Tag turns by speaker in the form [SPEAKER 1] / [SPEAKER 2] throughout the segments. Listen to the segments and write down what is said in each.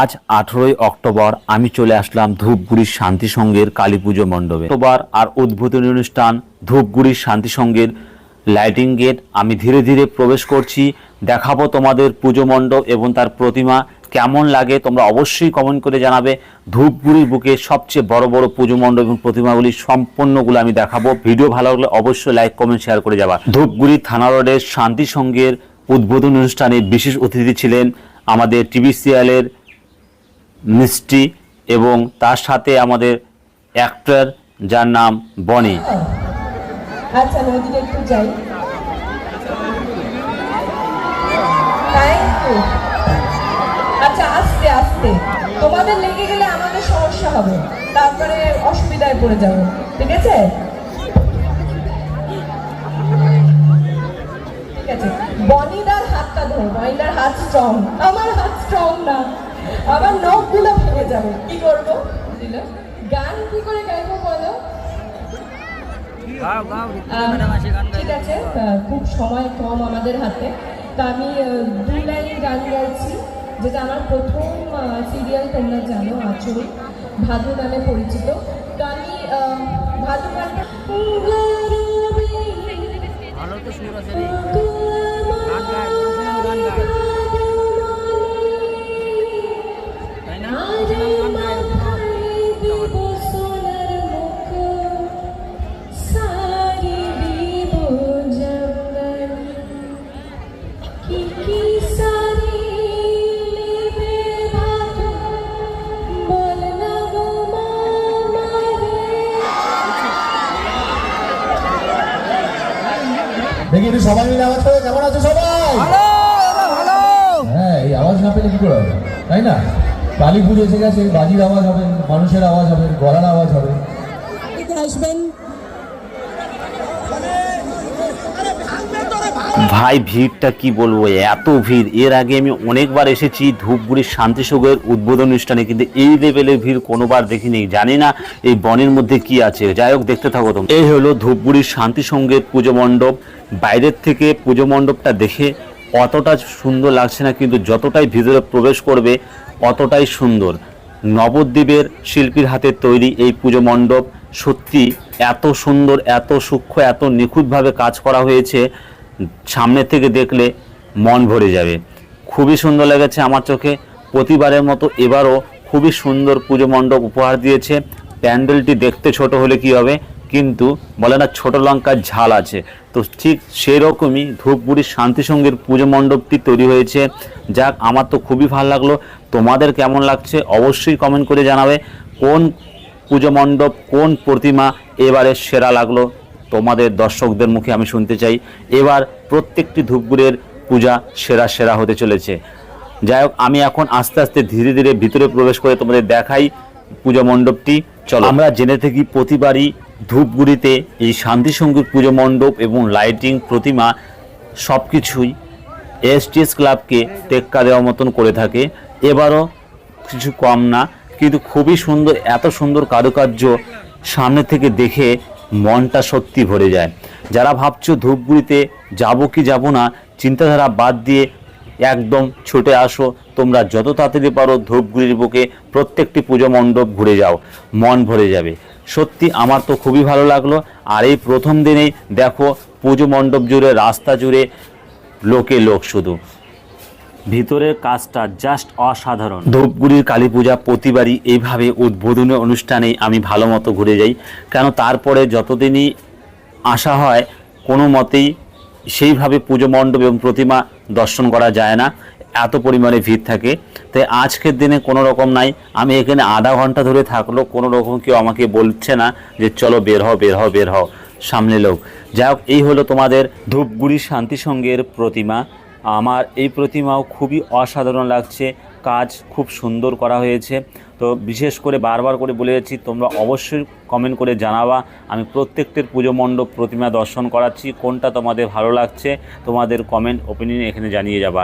[SPEAKER 1] আজ আঠেরোই অক্টোবর আমি চলে আসলাম ধূপগুড়ির শান্তি সংঘের কালী পুজো মণ্ডপে। অক্টোবর আর উদ্বোধনী অনুষ্ঠান ধূপগুড়ির শান্তি সংঘের লাইটিং গেট আমি ধীরে ধীরে প্রবেশ করছি, দেখাবো তোমাদের পুজো মণ্ডপ এবং তার প্রতিমা, কেমন লাগে তোমরা অবশ্যই কমেন্ট করে জানাবে। ধূপগুড়ির বুকে সবচেয়ে বড় বড় পুজো মণ্ডপ এবং প্রতিমাগুলি সম্পূর্ণগুলো আমি দেখাবো। ভিডিও ভালো লাগলে অবশ্যই লাইক কমেন্ট শেয়ার করে যাবা। ধূপগুড়ি থানা রোডের শান্তি সংঘের উদ্বোধন অনুষ্ঠানে বিশেষ অতিথি ছিলেন আমাদের টিভি সিরিয়ালের মিষ্টি এবং তার সাথে আমাদের অ্যাক্টর যার নাম বনি।
[SPEAKER 2] আচ্ছা আচ্ছা আস্তে আস্তে। তোমাদের লেগে গেলে আমাদের সমস্যা হবে। তারপরে অসুবিধায় পড়ে যাব, ঠিক আছে? বনিদার হাতটা ধরো, বনিদার হাত স্ট্রং আমার হাত স্ট্রং না। আমার নখগুলো ভেঙে যাবে। কি করব? বুঝলে গান কি করে গাইবো বলো? ঠিক আছে। খুব সময় কম আমাদের হাতে। তা আমি দুই লাইন গান গাইছি যেটা আমার প্রথম সিরিয়াল তোমরা জানো আচল ভাদু নামে পরিচিত। তো আমি ভাদু গানটা
[SPEAKER 3] ভালো তো সুর আছে রে। গান গায় গান
[SPEAKER 4] দেখি একটু সবাই মিলে আওয়াজ করে কেমন আছে সবাই? হ্যাঁ এই আওয়াজ না পেলে কি করে হবে? তাই না? কালী পুজো এসে গেছে বাজির আওয়াজ হবে মানুষের আওয়াজ হবে গলার আওয়াজ হবে।
[SPEAKER 2] আসবেন?
[SPEAKER 1] ভাই, ভিড়টা কি বলব? এত ভিড়। এর আগে আমি অনেকবার এসেছি ধূপগুড়ির শান্তিসুগের উদ্বোধন অনুষ্ঠানে, কিন্তু এই লেভেলের ভিড় কোনোবার দেখিনি। জানি না এই বনের মধ্যে কি আছে। যাই হোক, দেখতে থাকো তোমরা। এই হলো ধূপগুড়ির শান্তি সঙ্গের পুজো মণ্ডপ। বাইরের থেকে পুজো মণ্ডপটা দেখে অতটা সুন্দর লাগছে না, কিন্তু যতটাই ভিতরে প্রবেশ করবে, অতটাই সুন্দর। নবদ্বীপের শিল্পীর হাতে তৈরি এই পুজো মণ্ডপ। সত্যি এত সুন্দর, এত সূক্ষ্ম, এত নিখুঁতভাবে কাজ করা হয়েছে। সামনে থেকে দেখলে মন ভরে যাবে। খুবই সুন্দর লেগেছে আমার চোখে। প্রতিবারের মতো এবারও খুবই সুন্দর পুজো মণ্ডপ উপহার দিয়েছে। প্যান্ডেলটি দেখতে ছোট হলে কি হবে? কিন্তু বলে না, ছোট লঙ্কার ঝাল আছে। তো ঠিক সেই রকমই ধূপগুড়ির শান্তিসঙ্গের পুজো মণ্ডপটি তৈরি হয়েছে। যাক, আমার তো খুবই ভালো লাগল। তোমাদের কেমন লাগছে অবশ্যই কমেন্ট করে জানাবে। কোন পুজো মণ্ডপ কোন প্রতিমা এবারে সেরা লাগল? তোমাদের দর্শকদের মুখে আমি শুনতে চাই। এবার প্রত্যেকটি ধূপগুড়ের পূজা সেরা সেরা হতে চলেছে। যাই হোক, আমি এখন আস্তে আস্তে ধীরে ধীরে ভিতরে প্রবেশ করে তোমাদের দেখাই পুজো মণ্ডপটি। চলো। আমরা জেনে থাকি প্রতিবারই ধূপগুড়িতে এই শান্তি সংগীত পুজো মণ্ডপ এবং লাইটিং প্রতিমা সব কিছুই এসটিএস ক্লাবকে টেক্কা দেওয়ার মতন করে থাকে। এবারও কিছু কম না। কিন্তু খুবই সুন্দর, এত সুন্দর কারুকার্য সামনে থেকে দেখে মনটা সত্যি ভরে যায়। যারা ভাবছ ধূপগুড়িতে যাব কি যাব না, চিন্তাধারা বাদ দিয়ে একদম ছুটে আসো। তোমরা যত তাড়াতাড়ি পারো ধূপগুড়ির বুকে প্রত্যেকটি পুজো মণ্ডপ ঘুরে যাও, মন ভরে যাবে। সত্যি আমার তো খুবই ভালো লাগল। আর এই প্রথম দিনেই দেখো পুজো মণ্ডপ জুড়ে, রাস্তা জুড়ে লোকে লোক শুধু। ভিতরের কাজটা জাস্ট অসাধারণ। ধূপগুড়ির কালী পূজা প্রতিবারই এইভাবে উদ্বোধনী অনুষ্ঠানে আমি ভালো মতো ঘুরে যাই। কেন তারপরে যতদিনই আসা হয়, কোনো মতেই সেইভাবে পুজো মণ্ডপ এবং প্রতিমা দর্শন করা যায় না। এত পরিমাণে ভিড় থাকে। তাই আজকের দিনে কোনো রকম নাই। আমি এখানে আধা ঘণ্টা ধরে থাকল, কোনো রকম কেউ আমাকে বলছে না যে, চলো বের হও বের হও বের হও, সামনে লোক। যাই হোক, এই হলো তোমাদের ধূপগুড়ি শান্তি সঙ্গের প্রতিমা। আমার এই প্রতিমাও খুবই অসাধারণ লাগছে, কাজ খুব সুন্দর করা হয়েছে। তো বিশেষ করে বারবার করে বলে যাচ্ছি, তোমরা অবশ্যই কমেন্ট করে জানাবা। আমি প্রত্যেকটির পুজো মণ্ডপ প্রতিমা দর্শন করাচ্ছি, কোনটা তোমাদের ভালো লাগছে, তোমাদের কমেন্ট ওপিনিয়ন এখানে জানিয়ে যাবা।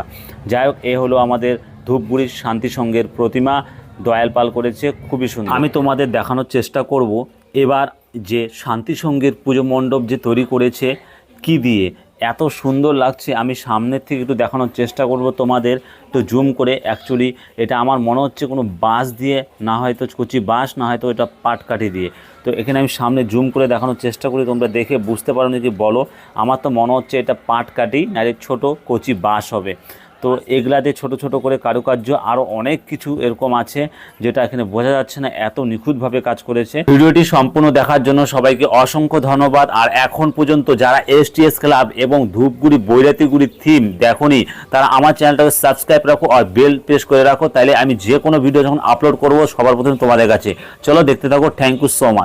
[SPEAKER 1] যাই হোক, এ হলো আমাদের ধূপগুড়ির শান্তি সঙ্গের প্রতিমা, দয়াল পাল করেছে, খুবই সুন্দর। আমি তোমাদের দেখানোর চেষ্টা করব, এবার যে শান্তি সঙ্গীর পুজো মণ্ডপ যে তৈরি করেছে, কি দিয়ে? এত সুন্দর লাগছে, আমি সামনের থেকে একটু দেখানোর চেষ্টা করব তোমাদের। তো জুম করে অ্যাকচুয়ালি এটা আমার মনে হচ্ছে কোনো বাঁশ দিয়ে, না হয়তো কচি বাঁশ, না হয়তো এটা পাটকাঠি দিয়ে। তো এখানে আমি সামনে জুম করে দেখানোর চেষ্টা করি, তোমরা দেখে বুঝতে পারো নাকি বলো। আমার তো মনে হচ্ছে এটা পাটকাঠি, নাহলে ছোট কচি বাঁশ হবে। তো এগুলাতে ছোট ছোট করে কারুকার্য আরও অনেক কিছু এরকম আছে যেটা এখানে বোঝা যাচ্ছে না, এত নিখুঁতভাবে কাজ করেছে। ভিডিওটি সম্পূর্ণ দেখার জন্য সবাইকে অসংখ্য ধন্যবাদ। আর এখন পর্যন্ত যারা এসটিএস ক্লাব এবং ধূপগুড়ি বৈরাতিগুড়ি থিম দেখনি, তারা আমার চ্যানেলটাকে সাবস্ক্রাইব রাখো আর বেল প্রেস করে রাখো। তাহলে আমি যে কোনো ভিডিও যখন আপলোড করব সবার প্রথমে তোমাদের কাছে। চলো দেখতে থাকো, থ্যাংক ইউ সো মাচ।